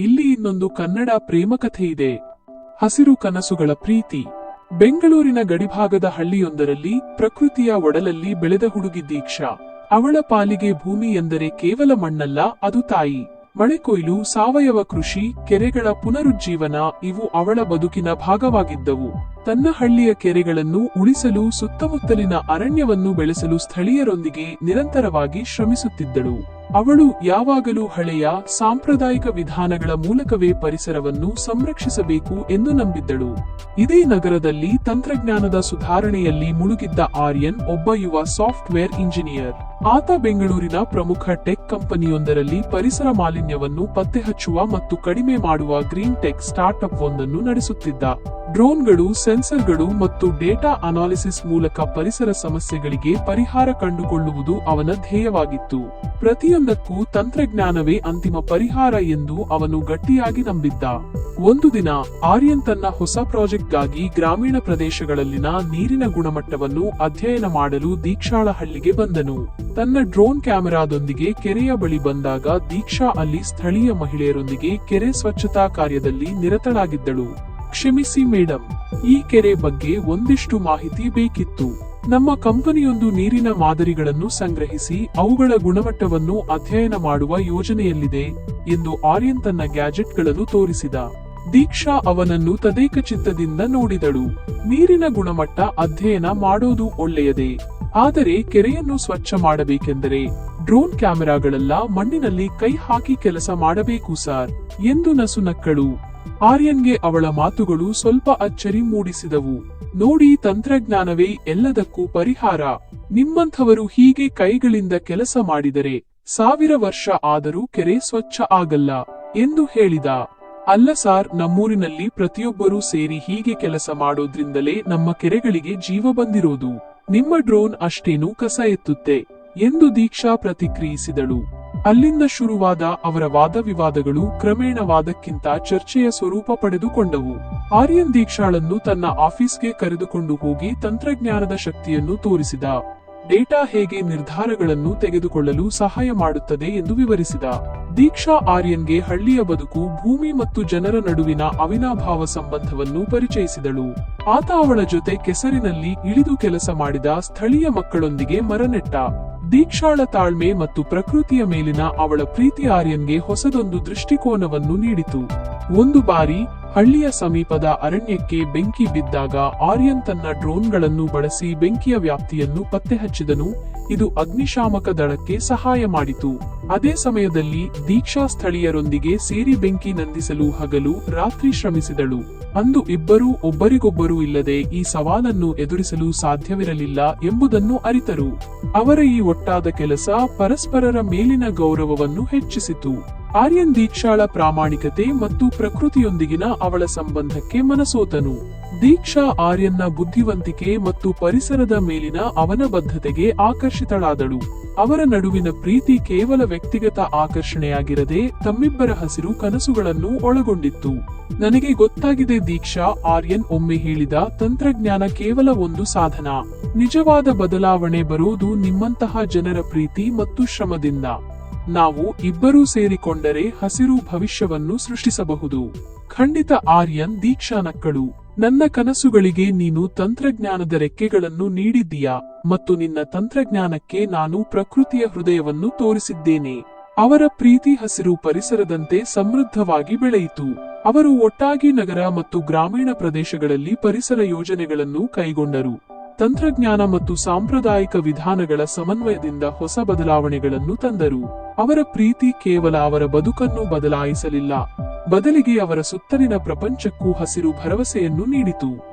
ಇಲ್ಲಿ ಇನ್ನೊಂದು ಕನ್ನಡ ಪ್ರೇಮಕಥೆ ಇದೆ. ಹಸಿರು ಕನಸುಗಳ ಪ್ರೀತಿ. ಬೆಂಗಳೂರಿನ ಗಡಿಭಾಗದ ಹಳ್ಳಿಯೊಂದರಲ್ಲಿ ಪ್ರಕೃತಿಯ ಒಡಲಲ್ಲಿ ಬೆಳೆದ ಹುಡುಗಿ ದೀಕ್ಷಾ. ಅವಳ ಪಾಲಿಗೆ ಭೂಮಿ ಎಂದರೆ ಕೇವಲ ಮಣ್ಣಲ್ಲ, ಅದು ತಾಯಿ. ಮಳೆಕೊಯ್ಲು ಸಾವಯವ ಕೃಷಿ, ಕೆರೆಗಳ ಪುನರುಜ್ಜೀವನ ಇವು ಅವಳ ಬದುಕಿನ ಭಾಗವಾಗಿದ್ದವು. ತನ್ನ ಹಳ್ಳಿಯ ಕೆರೆಗಳನ್ನು ಉಳಿಸಲು ಸುತ್ತಮುತ್ತಲಿನ ಅರಣ್ಯವನ್ನು ಬೆಳೆಸಲು ಸ್ಥಳೀಯರೊಂದಿಗೆ ನಿರಂತರವಾಗಿ ಶ್ರಮಿಸುತ್ತಿದ್ದಳು. ಅವಳು ಯಾವಾಗಲೂ ಹಳೆಯ ಸಾಂಪ್ರದಾಯಿಕ ವಿಧಾನಗಳ ಮೂಲಕವೇ ಪರಿಸರವನ್ನು ಸಂರಕ್ಷಿಸಬೇಕು ಎಂದು ನಂಬಿದ್ದಳು. ಇದೇ ನಗರದಲ್ಲಿ ತಂತ್ರಜ್ಞಾನದ ಸುಧಾರಣೆಯಲ್ಲಿ ಮುಳುಗಿದ್ದ ಆರ್ಯನ್ ಒಬ್ಬ ಯುವ ಸಾಫ್ಟ್ವೇರ್ ಇಂಜಿನಿಯರ್. ಆತ ಬೆಂಗಳೂರಿನ ಪ್ರಮುಖ ಟೆಕ್ ಕಂಪನಿಯೊಂದರಲ್ಲಿ ಪರಿಸರ ಮಾಲಿನ್ಯವನ್ನು ಪತ್ತೆಹಚ್ಚುವ ಮತ್ತು ಕಡಿಮೆ ಮಾಡುವ ಗ್ರೀನ್ ಟೆಕ್ ಸ್ಟಾರ್ಟ್ಅಪ್ ಒಂದನ್ನು ನಡೆಸುತ್ತಿದ್ದ. ಡ್ರೋನ್ಗಳು, ಸೆನ್ಸರ್ಗಳು ಮತ್ತು ಡೇಟಾ ಅನಾಲಿಸಿಸ್ ಮೂಲಕ ಪರಿಸರ ಸಮಸ್ಯೆಗಳಿಗೆ ಪರಿಹಾರ ಕಂಡುಕೊಳ್ಳುವುದು ಅವನ ಧ್ಯೇಯವಾಗಿತ್ತು. ಪ್ರತಿಯೊಂದಕ್ಕೂ ತಂತ್ರಜ್ಞಾನವೇ ಅಂತಿಮ ಪರಿಹಾರ ಎಂದು ಅವನು ಗಟ್ಟಿಯಾಗಿ ನಂಬಿದ್ದ. ಒಂದು ದಿನ, ಆರ್ಯನ್ ತನ್ನ ಹೊಸ ಪ್ರಾಜೆಕ್ಟ್ಗಾಗಿ ಗ್ರಾಮೀಣ ಪ್ರದೇಶಗಳಲ್ಲಿನ ನೀರಿನ ಗುಣಮಟ್ಟವನ್ನು ಅಧ್ಯಯನ ಮಾಡಲು ದೀಕ್ಷಾಳ ಹಳ್ಳಿಗೆ ಬಂದನು. ತನ್ನ ಡ್ರೋನ್ ಕ್ಯಾಮೆರಾದೊಂದಿಗೆ ಕೆರೆಯ ಬಳಿ ಬಂದಾಗ ದೀಕ್ಷಾ ಅಲ್ಲಿ ಸ್ಥಳೀಯ ಮಹಿಳೆಯರೊಂದಿಗೆ ಕೆರೆ ಸ್ವಚ್ಛತಾ ಕಾರ್ಯದಲ್ಲಿ ನಿರತಳಾಗಿದ್ದಳು. ಕ್ಷಮಿಸಿ ಮೇಡಂ. ಈ ಕೆರೆ ಬಗ್ಗೆ ಒಂದಿಷ್ಟು ಮಾಹಿತಿ ಬೇಕಿತ್ತು. ನಮ್ಮ ಕಂಪನಿಯೊಂದು ನೀರಿನ ಮಾದರಿಗಳನ್ನು ಸಂಗ್ರಹಿಸಿ ಅವುಗಳ ಗುಣಮಟ್ಟವನ್ನು ಅಧ್ಯಯನ ಮಾಡುವ ಯೋಜನೆಯಲ್ಲಿದೆ ಎಂದು ಆರ್ಯನ್ ತನ್ನ ಗ್ಯಾಜೆಟ್ಗಳನ್ನು ತೋರಿಸಿದ. ದೀಕ್ಷಾ ಅವನನ್ನು ತದೇಕ ಚಿತ್ತದಿಂದ ನೋಡಿದಳು. ನೀರಿನ ಗುಣಮಟ್ಟ ಅಧ್ಯಯನ ಮಾಡೋದು ಒಳ್ಳೆಯದೇ. ಆದರೆ ಕೆರೆಯನ್ನು ಸ್ವಚ್ಛ ಮಾಡಬೇಕೆಂದರೆ ಡ್ರೋನ್ ಕ್ಯಾಮೆರಾಗಳೆಲ್ಲ ಮಣ್ಣಿನಲ್ಲಿ ಕೈ ಹಾಕಿ ಕೆಲಸ ಮಾಡಬೇಕು ಸಾರ್ ಎಂದು ನಸುನಕ್ಕಳು ಆರ್ಯನ್ಗೆ ಅವಳ ಮಾತುಗಳು ಸ್ವಲ್ಪ ಅಚ್ಚರಿ ಮೂಡಿಸಿದವು. ನೋಡಿ ತಂತ್ರಜ್ಞಾನವೇ ಎಲ್ಲದಕ್ಕೂ ಪರಿಹಾರ. ನಿಮ್ಮಂಥವರು ಹೀಗೆ ಕೈಗಳಿಂದ ಕೆಲಸ ಮಾಡಿದರೆ ಸಾವಿರ ವರ್ಷ ಆದರೂ ಕೆರೆ ಸ್ವಚ್ಛ ಆಗಲ್ಲ, ಎಂದು ಹೇಳಿದ. ಅಲ್ಲ ಸಾರ್, ನಮ್ಮೂರಿನಲ್ಲಿ ಪ್ರತಿಯೊಬ್ಬರೂ ಸೇರಿ ಹೀಗೆ ಕೆಲಸ ಮಾಡೋದ್ರಿಂದಲೇ ನಮ್ಮ ಕೆರೆಗಳಿಗೆ ಜೀವ ಬಂದಿರೋದು. ನಿಮ್ಮ ಡ್ರೋನ್ ಅಷ್ಟೇನೂ ಕಸ ಎತ್ತುತ್ತೆ, ಎಂದು ದೀಕ್ಷಾ ಪ್ರತಿಕ್ರಿಯಿಸಿದಳು. ಅಲ್ಲಿಂದ ಶುರುವಾದ ಅವರ ವಾದ ವಿವಾದಗಳು ಕ್ರಮೇಣ ವಾದಕ್ಕಿಂತ ಚರ್ಚೆಯ ಸ್ವರೂಪ ಪಡೆದುಕೊಂಡವು. ಆರ್ಯನ್ ದೀಕ್ಷಾಳನ್ನು ತನ್ನ ಆಫೀಸ್ಗೆ ಕರೆದುಕೊಂಡು ಹೋಗಿ ತಂತ್ರಜ್ಞಾನದ ಶಕ್ತಿಯನ್ನು ತೋರಿಸಿದ. ಡೇಟಾ ಹೇಗೆ ನಿರ್ಧಾರಗಳನ್ನು ತೆಗೆದುಕೊಳ್ಳಲು ಸಹಾಯ ಮಾಡುತ್ತದೆ ಎಂದು ವಿವರಿಸಿದ. ದೀಕ್ಷಾ ಆರ್ಯನ್ಗೆ ಹಳ್ಳಿಯ ಬದುಕು, ಭೂಮಿ ಮತ್ತು ಜನರ ನಡುವಿನ ಅವಿನಾಭಾವ ಸಂಬಂಧವನ್ನು ಪರಿಚಯಿಸಿದಳು. ಆತ ಅವಳ ಜೊತೆ ಕೆಸರಿನಲ್ಲಿ ಇಳಿದು ಕೆಲಸ ಮಾಡಿದ ಸ್ಥಳೀಯ ಮಕ್ಕಳೊಂದಿಗೆ ಮರನೆಟ್ಟ. ದೀಕ್ಷಾಳ ತಾಳ್ಮೆ ಮತ್ತು ಪ್ರಕೃತಿಯ ಮೇಲಿನ ಅವಳ ಪ್ರೀತಿ ಆರ್ಯನ್ಗೆ ಹೊಸದೊಂದು ದೃಷ್ಟಿಕೋನವನ್ನು ನೀಡಿತು. ಒಂದು ಬಾರಿ ಹಳ್ಳಿಯ ಸಮೀಪದ ಅರಣ್ಯಕ್ಕೆ ಬೆಂಕಿ ಬಿದ್ದಾಗ ಆರ್ಯನ್ ತನ್ನ ಡ್ರೋನ್ಗಳನ್ನು ಬಳಸಿ ಬೆಂಕಿಯ ವ್ಯಾಪ್ತಿಯನ್ನು ಪತ್ತೆ ಹಚ್ಚಿದನು ಇದು ಅಗ್ನಿಶಾಮಕ ದಳಕ್ಕೆ ಸಹಾಯ ಮಾಡಿತು. ಅದೇ ಸಮಯದಲ್ಲಿ ದೀಕ್ಷಾ ಸ್ಥಳೀಯರೊಂದಿಗೆ ಸೇರಿ ಬೆಂಕಿ ನಂದಿಸಲು ಹಗಲು ರಾತ್ರಿ ಶ್ರಮಿಸಿದಳು. ಅಂದು ಇಬ್ಬರೂ ಒಬ್ಬರಿಗೊಬ್ಬರು ಇಲ್ಲದೆ ಈ ಸವಾಲನ್ನು ಎದುರಿಸಲು ಸಾಧ್ಯವಿರಲಿಲ್ಲ ಎಂಬುದನ್ನು ಅರಿತರು. ಅವರ ಈ ಒಟ್ಟಾದ ಕೆಲಸ ಪರಸ್ಪರರ ಮೇಲಿನ ಗೌರವವನ್ನು ಹೆಚ್ಚಿಸಿತು. ಆರ್ಯನ್ ದೀಕ್ಷಾಳ ಪ್ರಾಮಾಣಿಕತೆ ಮತ್ತು ಪ್ರಕೃತಿಯೊಂದಿಗಿನ ಅವಳ ಸಂಬಂಧಕ್ಕೆ ಮನಸೋತನು. ದೀಕ್ಷಾ ಆರ್ಯನ್ನ ಬುದ್ಧಿವಂತಿಕೆ ಮತ್ತು ಪರಿಸರದ ಮೇಲಿನ ಅವನ ಬದ್ಧತೆಗೆ ಆಕರ್ಷಿತಳಾದಳು. ಅವರ ನಡುವಿನ ಪ್ರೀತಿ ಕೇವಲ ವ್ಯಕ್ತಿಗತ ಆಕರ್ಷಣೆಯಾಗಿರದೆ ತಮ್ಮಿಬ್ಬರ ಹಸಿರು ಕನಸುಗಳನ್ನು ಒಳಗೊಂಡಿತ್ತು. ನನಗೆ ಗೊತ್ತಾಗಿದೆ ದೀಕ್ಷಾ, ಆರ್ಯನ್ ಒಮ್ಮೆ ಹೇಳಿದ ತಂತ್ರಜ್ಞಾನ ಕೇವಲ ಒಂದು ಸಾಧನ. ನಿಜವಾದ ಬದಲಾವಣೆ ಬರೋದು ನಿಮ್ಮಂತಹ ಜನರ ಪ್ರೀತಿ ಮತ್ತು ಶ್ರಮದಿಂದ. ನಾವು ಇಬ್ಬರೂ ಸೇರಿಕೊಂಡರೆ ಹಸಿರು ಭವಿಷ್ಯವನ್ನು ಸೃಷ್ಟಿಸಬಹುದು. ಖಂಡಿತ ಆರ್ಯನ್ ದೀಕ್ಷಾ ನಕ್ಕಳು. ನನ್ನ ಕನಸುಗಳಿಗೆ ನೀನು ತಂತ್ರಜ್ಞಾನದ ರೆಕ್ಕೆಗಳನ್ನು ನೀಡಿದ್ದೀಯಾ ಮತ್ತು ನಿನ್ನ ತಂತ್ರಜ್ಞಾನಕ್ಕೆ ನಾನು ಪ್ರಕೃತಿಯ ಹೃದಯವನ್ನು ತೋರಿಸಿದ್ದೇನೆ. ಅವರ ಪ್ರೀತಿ ಹಸಿರು ಪರಿಸರದಂತೆ ಸಮೃದ್ಧವಾಗಿ ಬೆಳೆಯಿತು. ಅವರು ಒಟ್ಟಾಗಿ ನಗರ ಮತ್ತು ಗ್ರಾಮೀಣ ಪ್ರದೇಶಗಳಲ್ಲಿ ಪರಿಸರ ಯೋಜನೆಗಳನ್ನು ಕೈಗೊಂಡರು. ತಂತ್ರಜ್ಞಾನ ಮತ್ತು ಸಾಂಪ್ರದಾಯಿಕ ವಿಧಾನಗಳ ಸಮನ್ವಯದಿಂದ ಹೊಸ ಬದಲಾವಣೆಗಳನ್ನು ತಂದರು. ಅವರ ಪ್ರೀತಿ ಕೇವಲ ಅವರ ಬದುಕನ್ನು ಬದಲಾಯಿಸಲಿಲ್ಲ. ಬದಲಿಗೆ ಅವರ ಸುತ್ತಲಿನ ಪ್ರಪಂಚಕ್ಕೂ ಹಸಿರು ಭರವಸೆಯನ್ನು ನೀಡಿತು.